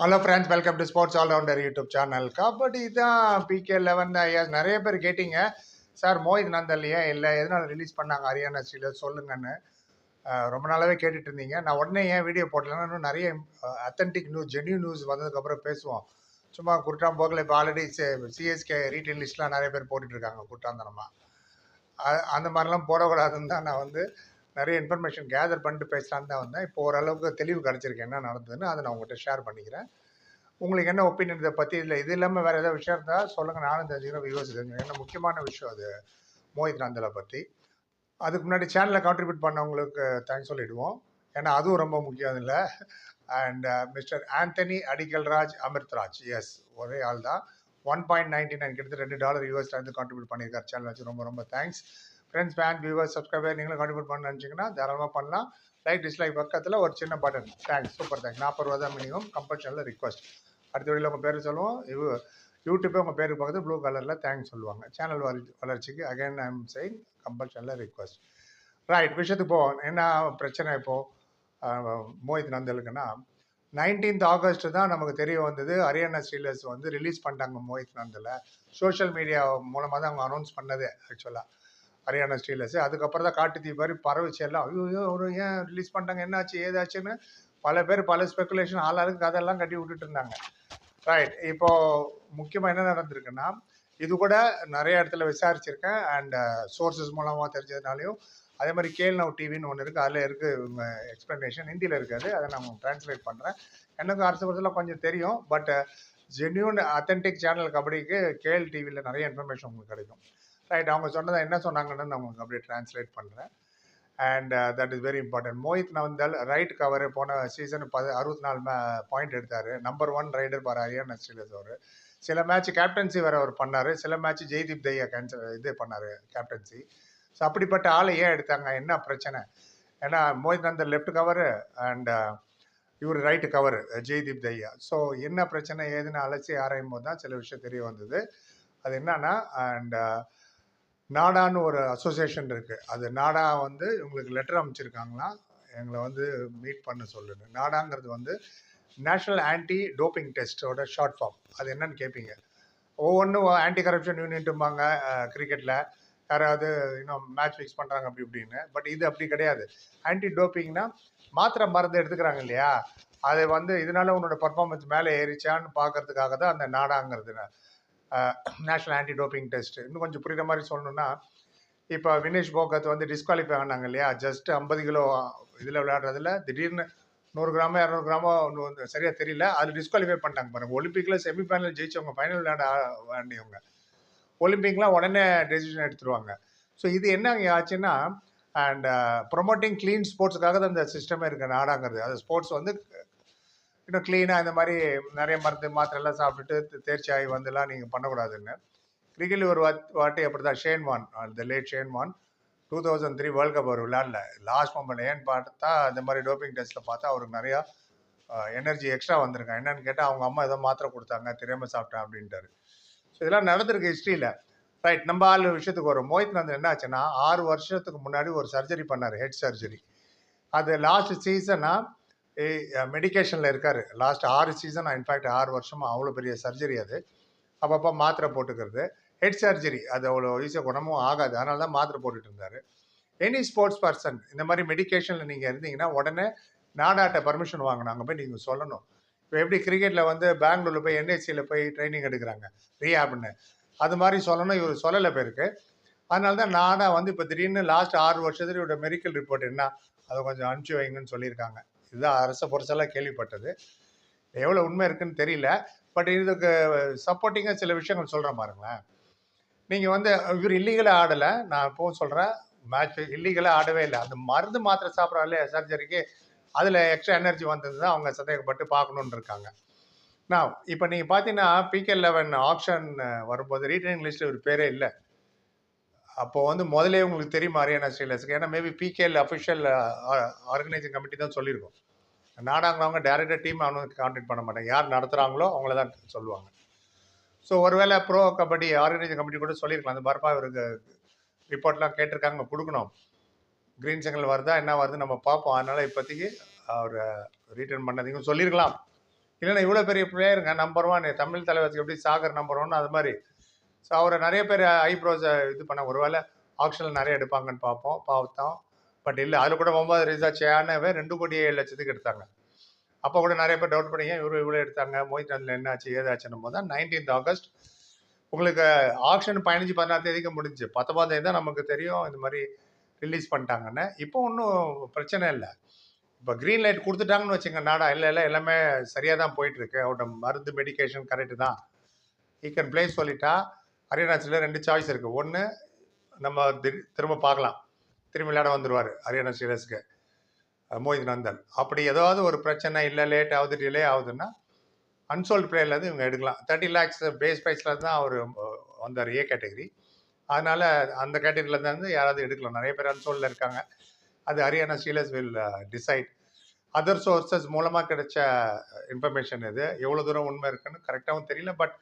Hello friends welcome to sports all-rounder YouTube channel kabaddi தான் PK eleven தான் ஐயா நிறைய பேர் கேட்டீங்க. சார் மோஹித் நந்தல் ஏன் இல்லை? எதனால் ரிலீஸ் பண்ணாங்க ஹரியானா ஸ்டீலர் சொல்லுங்கன்னு. ரொம்ப நாளாவே கேட்டுட்டு இருந்தீங்க. நான் உடனே ஏன் வீடியோ போடலன்னா இன்னும் நிறைய அத்தன்டிக் நியூஸ் ஜென்யூ நியூஸ் வந்ததுக்கப்புறம் பேசுவோம். சும்மா குற்றாம் போகல இப்போ ஆல்ரெடி சிஎஸ்கே ரீட்டைல் லிஸ்ட்லாம் நிறைய பேர் போட்டுட்ருக்காங்க குற்றாந்தனமாக அது அந்த மாதிரிலாம் போடக்கூடாதுன்னு தான் நான் வந்து நிறைய இன்ஃபர்மேஷன் கேதர் பண்ணிட்டு பேசலான்னு தான் வந்தேன். இப்போ ஓரளவுக்கு தெளிவு கிடச்சிருக்கு என்ன நடந்ததுன்னு அதை நான் உங்கள்கிட்ட ஷேர் பண்ணிக்கிறேன். உங்களுக்கு என்ன ஒப்பீனியன் இதை பற்றி இல்லை இது இல்லாமல் வேறு ஏதாவது விஷயம் இருந்தால் சொல்லுங்கள் நானும் தெரிஞ்சுக்கிறேன் வியூஸ் தெரிஞ்சுக்கிறேன் ஏன்னா முக்கியமான விஷயம் அது. மோஹித் நந்தலை பற்றி அதுக்கு முன்னாடி சேனலில் கான்ட்ரிபியூட் பண்ணவங்களுக்கு தேங்க்ஸ் சொல்லிவிடுவோம் ஏன்னா அதுவும் ரொம்ப முக்கியம் இல்லை. And mister Antony Adikalraj Amritraj. Yes ஒரே ஆள் தான் ஒன் பாயிண்ட் நைன்டி நைன் கிட்டத்தட்ட ரெண்டு டாலர் யூஎஸ்லேருந்து கான்ட்ரிபியூட் பண்ணியிருக்காரு. சேனல் வச்சு ரொம்ப ரொம்ப thanks friends fan viewers subscriber நீங்களும் கான்ட்ரிபியூட் பண்ண நினச்சிங்கன்னா தாராளமாக பண்ணலாம். லைக் டிஸ்லைக் பக்கத்தில் ஒரு சின்ன பட்டன் தேங்க்ஸ் சூப்பர் தேங்க்ஸ் நாற்பது ரூபா தான் மினிமம் கம்பல்ஷனில் ரிக்வஸ்ட் அடுத்த வழியில் உங்கள் பேர் சொல்லுவோம். இது யூடியூப்பே உங்கள் பேருக்கு பக்கத்தில் ப்ளூ கலரில் தேங்க்ஸ் சொல்லுவாங்க. சேனல் வளர் வளர்ச்சிக்கு அகைன் ஐ எம் செயிங் கம்பல்ஷனில் ரிக்வஸ்ட் ரைட் விஷயத்துக்கு போவோம். என்ன பிரச்சனை இப்போது மோஹித் நந்தலுக்குன்னா நைன்டீன்த் ஆகஸ்ட் தான் நமக்கு தெரிய வந்தது. ஹரியானா ஸ்டீலர்ஸ் வந்து ரிலீஸ் பண்ணிட்டாங்க மோஹித் நந்தில். சோஷியல் மீடியா மூலமாக தான் அவங்க அனௌன்ஸ் பண்ணது ஆக்சுவலாக ஹரியானா ஸ்டீலர்ஸு அதுக்கப்புறம் தான் காட்டு தீ மாதிரி பரவிச்சு எல்லாம் ஐயோ ஒரு ஏன் ரிலீஸ் பண்ணிட்டாங்க? என்னாச்சு? ஏதாச்சுன்னு பல பேர் பல ஸ்பெகுலேஷன் ஆளாளுக்கு கதையெல்லாம் கட்டி விட்டுட்டு இருந்தாங்க. ரைட் இப்போது முக்கியமாக என்ன நடந்திருக்குன்னா இது கூட நிறைய இடத்துல விசாரிச்சிருக்கேன். அண்ட் சோர்சஸ் uh, மூலமாக தெரிஞ்சதுனாலையும் அதே மாதிரி கேல் நவ் டிவின்னு ஒன்று இருக்குது அதில் இருக்குது இவங்க எக்ஸ்ப்ளனேஷன் ஹிந்தியில் இருக்காது அதை. நான் ட்ரான்ஸ்லேட் பண்ணுறேன் எனக்கு அரசு படத்தில் கொஞ்சம் தெரியும். பட் ஜென்யூன் அத்தன்டிக் சேனல் கபடிக்கு கேஎல் டிவியில் நிறைய இன்ஃபர்மேஷன் உங்களுக்கு கிடைக்கும். ரைட் அவங்க சொன்னதை என்ன சொன்னாங்கன்னு நான் உங்களுக்கு அப்படியே ட்ரான்ஸ்லேட் பண்ணுறேன் and that is very important Mohit Nandal right cover போன சீசன் பது அறுபத்தி நாலு பாயிண்ட் எடுத்தார். Number one raider for Haryana Steelers அவர். சில மேட்ச் கேப்டன்சி வேறு அவர் பண்ணார். சில மேட்ச் ஜெய்தீப் தையா கேன்சல் இது பண்ணார் கேப்டன்சி ஸோ அப்படிப்பட்ட ஆளை ஏன் எடுத்தாங்க? என்ன பிரச்சனை? ஏன்னா Mohit Nandal left cover and இவர் right cover Jaideep Dahiya so என்ன பிரச்சனை ஏதுன்னு அலசி ஆராயும் போது தான் சில விஷயம் தெரிய வந்தது. அது என்னன்னா அண்ட் நாடான்னு ஒரு அசோசியேஷன் இருக்குது அது நாடா வந்து இவங்களுக்கு லெட்டர் அமைச்சிருக்காங்களாம் எங்களை வந்து மீட் பண்ண சொல்லுது நாடாங்கிறது வந்து நேஷ்னல் ஆன்டி டோப்பிங் டெஸ்ட்டோட ஷார்ட் ஃபார்ம் அது என்னன்னு கேட்பீங்க ஒவ்வொன்றும் ஆன்டி கரப்ஷன் யூனிட்டும்பாங்க கிரிக்கெட்டில் யாராவது இன்னும் மேட்ச் ஃபிக்ஸ் பண்ணுறாங்க அப்படி இப்படின்னு. பட் இது அப்படி கிடையாது. ஆன்டி டோப்பிங்னா மாத்திரை மருந்து எடுத்துக்கிறாங்க இல்லையா? அதை வந்து இதனால உன்னோட பர்ஃபார்மன்ஸ் மேலே ஏறிச்சான்னு பார்க்கறதுக்காக தான் அந்த நாடாங்கிறது. நேஷ்னல் ஆன்டி டோப்பிங் டெஸ்ட் இன்னும் கொஞ்சம் புரியுற மாதிரி சொல்லணும்னா இப்போ வினேஷ் போகத் வந்து டிஸ்குவாலிஃபை ஆனாங்க இல்லையா? ஜஸ்ட் ஐம்பது கிலோ இதில் விளையாடுறதுல திடீர்னு நூறு கிராமோ இரநூறு கிராமோ ஒன்று வந்து சரியாக தெரியல. அதில் டிஸ்குவாலிஃபை பண்ணிட்டாங்க பாருங்க. ஒலிம்பிக்கில் செமிஃபைனல் ஜெயிச்சவங்க ஃபைனல் விளையாட வேண்டியவங்க ஒலிம்பிக்லாம் உடனே டெசிஷன் எடுத்துருவாங்க. ஸோ இது என்ன ஆச்சுன்னா அண்ட் ப்ரொமோட்டிங் க்ளீன் ஸ்போர்ட்ஸுக்காக தான் இந்த சிஸ்டமே இருக்குது நாடாங்கிறது. அது ஸ்போர்ட்ஸ் வந்து இன்னும் க்ளீனாக இந்த மாதிரி நிறைய மருந்து மாத்திரை எல்லாம் சாப்பிட்டுட்டு தேர்ச்சி ஆகி வந்துலாம் நீங்கள் பண்ணக்கூடாதுன்னு கிரிக்கெட்டில் ஒரு வாட்- வாட்டி அப்படி தான் Shane Warne the late Shane Warne two thousand three World Cup அவர் விளையாடல லாஸ்ட் மொமெண்ட் ஏன்னு பார்த்தா இந்த மாதிரி டோப்பிங் டெஸ்ட்டில் பார்த்தா அவருக்கு நிறையா எனர்ஜி எக்ஸ்ட்ரா வந்திருக்கான் என்னன்னு கேட்டால் அவங்க அம்மா ஏதோ மாத்திரை கொடுத்தாங்க தெரியாமல் சாப்பிட்டேன் அப்படின்ட்டாரு. ஸோ இதெல்லாம் நடந்திருக்கு ஹிஸ்ட்ரியில் ரைட் நம்ம ஆள் விஷயத்துக்கு வரும். மோஹித் நந்தன் என்ன ஆச்சுன்னா ஆறு வருஷத்துக்கு முன்னாடி ஒரு சர்ஜரி பண்ணார் ஹெட் சர்ஜரி அது லாஸ்ட் சீசனாக மெடிக்கேஷனில் இருக்கார். லாஸ்ட் ஆறு சீசன் இன்ஃபேக்ட் ஆறு வருஷமாக அவ்வளோ பெரிய சர்ஜரி அது. அப்பப்போ மாத்திரை போட்டுக்கிறது. ஹெட் சர்ஜரி அது அவ்வளோ ஈஸியாக குணமும் ஆகாது. அதனால தான் மாத்திரை போட்டுட்டு இருந்தார். எனி ஸ்போர்ட்ஸ் பர்சன் இந்த மாதிரி மெடிக்கேஷனில் நீங்கள் இருந்தீங்கன்னா உடனே நாடாட்ட பர்மிஷன் வாங்கணும். அங்கே போய் நீங்கள் சொல்லணும். இப்போ எப்படி கிரிக்கெட்டில் வந்து பெங்களூரில் போய் என்எஸ்சியில் போய் ட்ரைனிங் எடுக்கிறாங்க? ரீஹாப்னு அது மாதிரி சொல்லணும். இவர் சொல்லலை பேருக்கு. அதனால தான் நானாக வந்து இப்போ திடீர்னு லாஸ்ட் ஆறு வருஷத்துல இவரோட மெடிக்கல் ரிப்போர்ட் என்ன அதை கொஞ்சம் அனுப்பிச்சி வைங்கன்னு சொல்லியிருக்காங்க. இதுதான் அரசை பொறுத்தெல்லாம் கேள்விப்பட்டது. எவ்வளோ உண்மை இருக்குன்னு தெரியல. பட் இதுக்கு சப்போர்ட்டிங்காக சில விஷயங்கள் சொல்கிறேன் பாருங்களேன். நீங்கள் வந்து இவர் இல்லீகலாக ஆடலை. நான் இப்போவும் சொல்கிறேன் மேட்ச் இல்லீகலாக ஆடவே இல்லை. அந்த மருந்து மாத்திரை சாப்பிட்றாலே சர்ஜரிக்கு அதில் எக்ஸ்ட்ரா எனர்ஜி வந்தது தான் அவங்க சந்தேகப்பட்டு பார்க்கணுன்னு இருக்காங்க. நான் இப்போ நீங்கள் பார்த்தீங்கன்னா பிகே லெவன் ஆப்ஷன் வரும்போது ரீட்டைனிங் லிஸ்ட்டில் ஒரு பேரே இல்லை. அப்போது வந்து முதலே உங்களுக்கு தெரியும் ஹரியானா ஸ்டீலர்ஸ்க்கு ஏன்னா maybe PKL official organising committee தான் சொல்லியிருக்கோம். நாடாங்கிறவங்க டேரெக்டாக டீம் அவனுக்கு கான்டாக்ட் பண்ண மாட்டாங்க. யார் நடத்துகிறாங்களோ அவங்கள தான் சொல்லுவாங்க. ஸோ ஒருவேளை ப்ரோ கபடி ஆர்கனைசிங் கமிட்டி கூட சொல்லியிருக்கலாம். அந்த பரப்பா இவருக்கு ரிப்போர்ட்லாம் கேட்டிருக்காங்க. கொடுக்கணும். க்ரீன் சிக்னல் வருதா என்ன வருது நம்ம பார்ப்போம். அதனால் இப்போதைக்கு அவர் ரீட்டர்ன் பண்ணதையும் சொல்லியிருக்கலாம். இல்லைன்னா இவ்வளோ பெரிய பிளேயருங்க நம்பர் ஒன் தமிழ் தலைவருக்கு எப்படி சாகர் நம்பர் ஒன் அது மாதிரி. ஸோ அவரை நிறைய பேர் ஐப்ரோஸை இது பண்ண ஒருவேளை ஆக்ஷனில் நிறைய எடுப்பாங்கன்னு பார்ப்போம். பார்த்தோம் பட் இல்லை அதில் கூட ஒன்பது ரீசார்ஜ் சேனவே ரெண்டு கோடி ஏழு லட்சத்துக்கு எடுத்தாங்க. அப்போ கூட நிறைய பேர் டவுட் பண்ணிங்க இவரு இவ்வளோ எடுத்தாங்க? மோஹித் அதில் என்ன ஆச்சு? ஏதாச்சுன்னும் போது தான் நைன்டீன்த் ஆகஸ்ட் உங்களுக்கு ஆக்ஷன் பதினஞ்சு பதினாறு தேதிக்கு முடிஞ்சு. பத்தொன்பதாம் தேதி தான் நமக்கு தெரியும் இந்த மாதிரி ரிலீஸ் பண்ணிட்டாங்கன்னு. இப்போ ஒன்றும் பிரச்சனை இல்லை. இப்போ க்ரீன் லைட் கொடுத்துட்டாங்கன்னு வச்சுங்க நாடா இல்லை இல்லை எல்லாமே சரியாக தான் போயிட்டுருக்கு. அவட மருந்து மெடிக்கேஷன் கரெக்டு தான். ஈ கேன் பிளேஸ் சொல்லிட்டா ஹரியானாச்சில் ரெண்டு சாய்ஸ் இருக்குது ஒன்று நம்ம திரும்ப பார்க்கலாம். திரும்பி விளையாட வந்துடுவார் ஹரியானா ஸ்ரீலஸ்க்கு மோஹித் நந்தன். அப்படி ஏதாவது ஒரு பிரச்சனை இல்லை லேட் ஆகுது டிலே ஆகுதுன்னா அன்சோல்டு பிளேயர்லேருந்து இவங்க எடுக்கலாம். தேர்ட்டி லேக்ஸ் பேஸ் ப்ரைஸில் தான் அவர் வந்தார் ஏ கேட்டகரி அதனால் அந்த கேட்டகரியிலேருந்து யாராவது எடுக்கலாம். நிறைய பேர் அன்சோல்டில் இருக்காங்க. அது Haryana Steelers will decide other sources மூலமாக கிடைச்ச இன்ஃபர்மேஷன் இது எவ்வளோ தூரம் உண்மை இருக்குன்னு கரெக்டாகவும் தெரியல பட்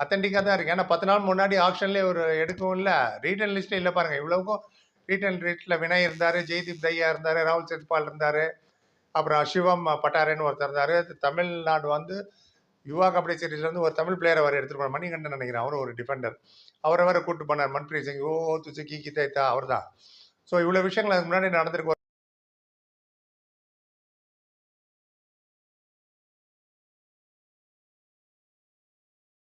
அத்தன்டிக்காக தான் இருக்குது ஏன்னா பத்து நாள் முன்னாடி ஆப்ஷன்லேயே ஒரு எடுக்கவும் இல்லை. ரீட்டன் லிஸ்ட்டில் இல்லை பாருங்கள் இவ்வளவுக்கும் அண்ட் லிஸ்ட்டில் வினய் இருந்தார் ஜெய்தீப் தையா இருந்தார் ராகுல் சேத்பால் இருந்தார் அப்புறம் சிவம் பட்டாரேன்னு ஒருத்தர் இருந்தார். தமிழ்நாடு வந்து யுவா கபடி சீரீஸ்லேருந்து ஒரு தமிழ் பிளேயரை அவர் எடுத்துகிட்டு போனார். மணிகண்டன் நினைக்கிறேன் அவரும் ஒரு டிஃபெண்டர் அவரை வேறு கூட்டு போனார். மன்பிரீத் சிங் ஓ துச்சு கி கி தைத்தா அவர் தான் ஸோ இவ்வளோ விஷயங்கள் அதுக்கு முன்னாடி நடந்திருக்கு.